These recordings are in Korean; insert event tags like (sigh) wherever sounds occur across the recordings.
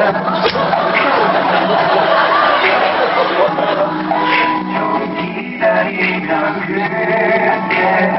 手中提着一张纸片。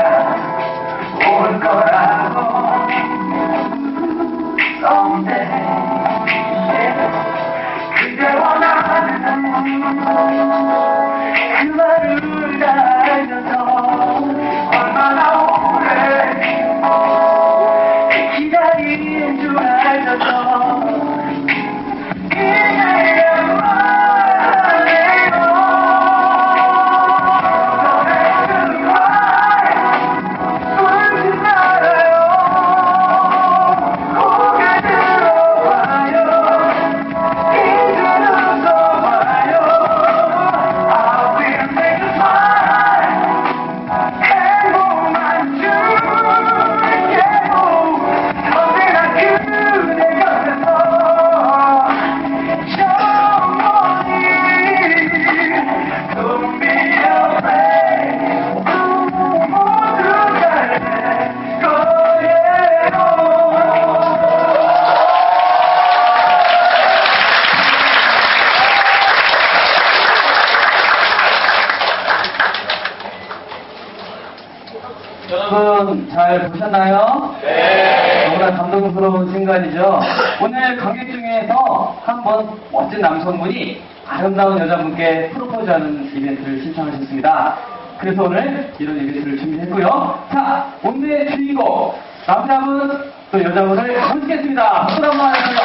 여러분 잘 보셨나요? 네. 너무나 감동스러운 순간이죠. 오늘 관객 중에서 한 번 멋진 남성분이 아름다운 여자분께 프로포즈하는 이벤트를 신청하셨습니다. 그래서 오늘 이런 이벤트를 준비했고요. 자, 오늘의 주인공 남자분 또 여자분을 모시겠습니다. 박수 한번 하겠습니다.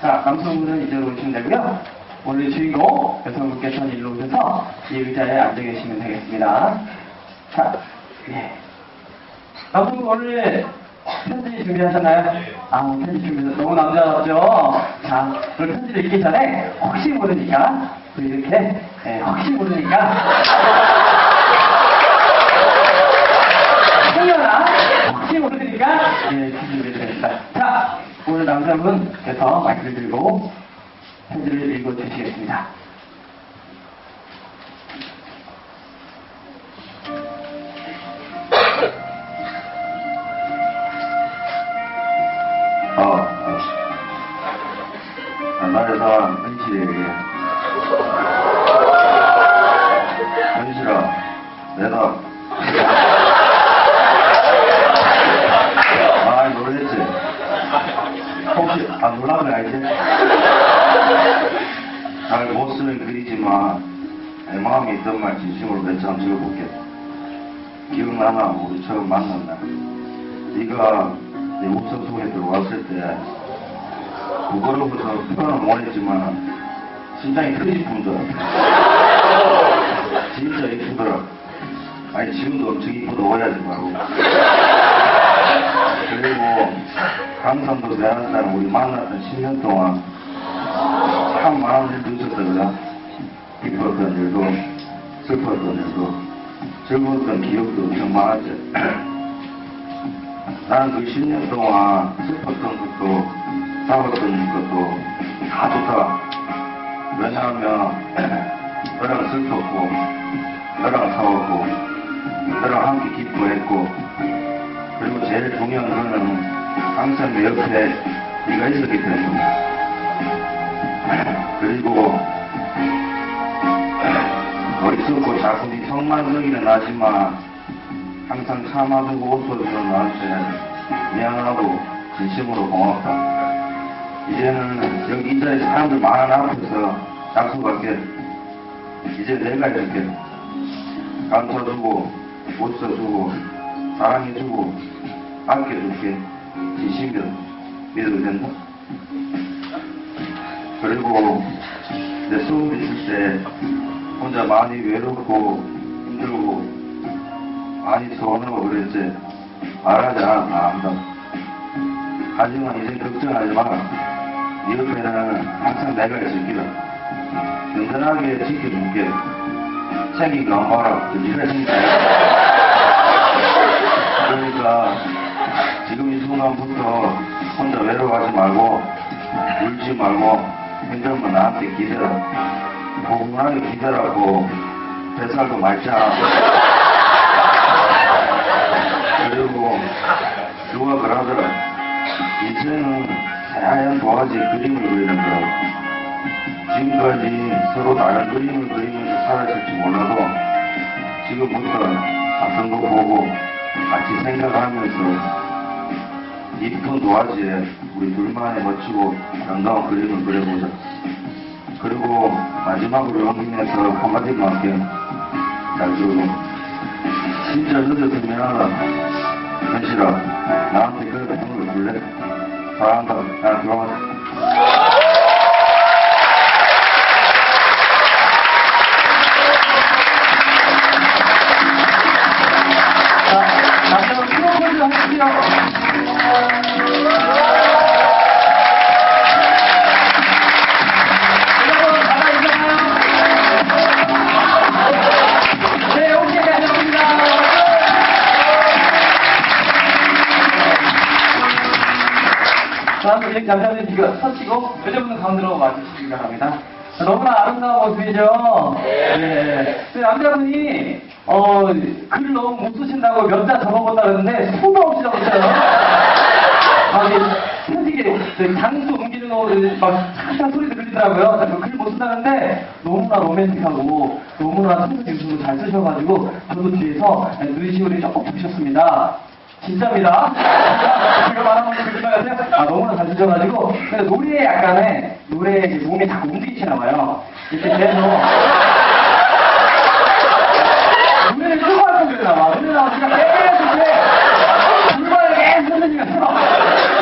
자, 남성분은 이제로 오시면 되고요. 오늘 주인공 여성분께서는 일로 오셔서 이 의자에 앉아 계시면 되겠습니다. 자, 예. 남성분 오늘 편지 준비하셨나요? 아, 편지 준비해서 너무 남자답죠? 자, 오늘 편지를 읽기 전에 혹시 모르니까 이렇게 예, 혹시 모르니까 (laughs) 청년아 혹시 모르니까 예, 준비해드리겠습니다. 자, 오늘 남자분께서 마이크를 들고 편지를 읽어주시겠습니다. 어, 어. 나의 사랑 은실에게 은실아 내가 아 놀랬지 혹시 안 놀라면 알지? 잘 못쓰는 글이지만 내 마음에 있던 말 진심으로 몇장 적어볼게 기억나나? 우리 처음 만난 날 네가 내 우선 속에 들어왔을 때 그거로부터 표현을 못했지만 심장이 터질 줄 알았어 진짜 이쁘더라. 아니 지금도 엄청 이쁘다. 오해하지 말고. 그리고 강산도 대학생 우리 만났던 10년 동안 참 많은 일도 그래 기뻤던 일도 슬펐던 일도 즐거웠던 기억도 엄청 많았지 (clears throat) 나는 그 10년 동안 슬펐던 것도 싸웠던 것도 다 좋다. 왜냐하면 (clears throat) 너랑 슬펐고 너랑 싸웠고 너랑 함께 기뻐했고 그리고 제일 중요한 거는 항상 내 옆에 네가 있었기 때문에 그리고 어리석고 자꾸 네 성만 너기는 나지만 항상 참아주고 웃어주는 나한테 미안하고 진심으로 고맙다. 이제는 여기 이 자리에 사람들 많은 앞에서 약속할게. 이제 내가 이렇게 감춰주고 웃어주고 사랑해주고 아껴줄게. 진심으로 믿어도 된다. 그리고 내 소원 있을 때 혼자 많이 외롭고 힘들고 많이 서운하고 그랬지 말하지 않았다 안다 하지만 이제 걱정하지 마라 네 옆에는 항상 내가 있을기다 든든하게 지켜줄게. 생긴 거 봐라. 네가 진짜 그러니까 지금 이 순간부터 혼자 외로워하지 말고 울지 말고 힘들면 나한테 포근하게 기다라고 뱃살도 맑지 않아 그리고 누가 그러더라. 인생은 새하얀 도화지 그림을 그리는 거라고. 지금까지 서로 다른 그림을 그리면서 살았을지 몰라도 지금부터 같은 거 보고 같이 생각하면서 이쁜 도화지에 우리 둘만의 멋지고 아름다운 그림을 그려보자. 그리고 마지막으로 영림에서 한마디만 할게요. 잘 들고. 진짜 미안하다. 현실아, 나한테 그렇게 한걸 줄래? 사랑한다. 야, 들어가자. 분 남자분 이거 서치고 여자분은 가운데로 와주시기 바랍니다. 너무나 아름다운 모습이죠. 네. 그 남자분이 어, 글을 너무 못 쓰신다고 몇 자 적어본다 그러는데 수도 없이 적었어요. 아, 솔직히 그 장수 옮기는 거 막 착한 소리 들리더라고요. 글못 쓴다는데 너무나 로맨틱하고 너무나 성격 유수로 잘 쓰셔가지고 저도 뒤에서 눈시울이 조금 부셨습니다. 진짜입니다. 제가 말하는 거 듣는 것 같아요. 아, 너무나 잘 쓰셔가지고. 근데 노래에 약간의, 노래에 이제 몸이 자꾸 움직이시나 봐요. 이렇게 계속. 노래를 끄고 할거 그랬나 봐. 노래 나오니까 계속 이렇게 불발을 계속 흔들리면서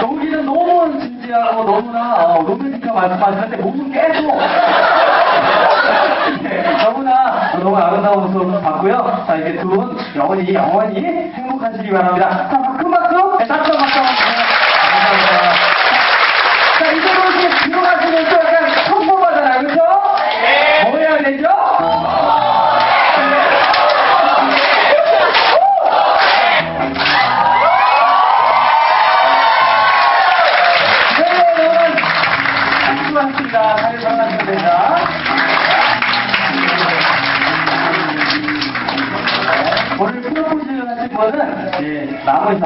여기는 너무 진지하고 너무나 어, 로맨틱한 말씀하시는데 몸은 계속 네, 너무나 너무 아름다운 모습 봤고요. 자 이제 두분 영원히 영원히 행복하 오늘 프로포즈 하신 분은 예, 남은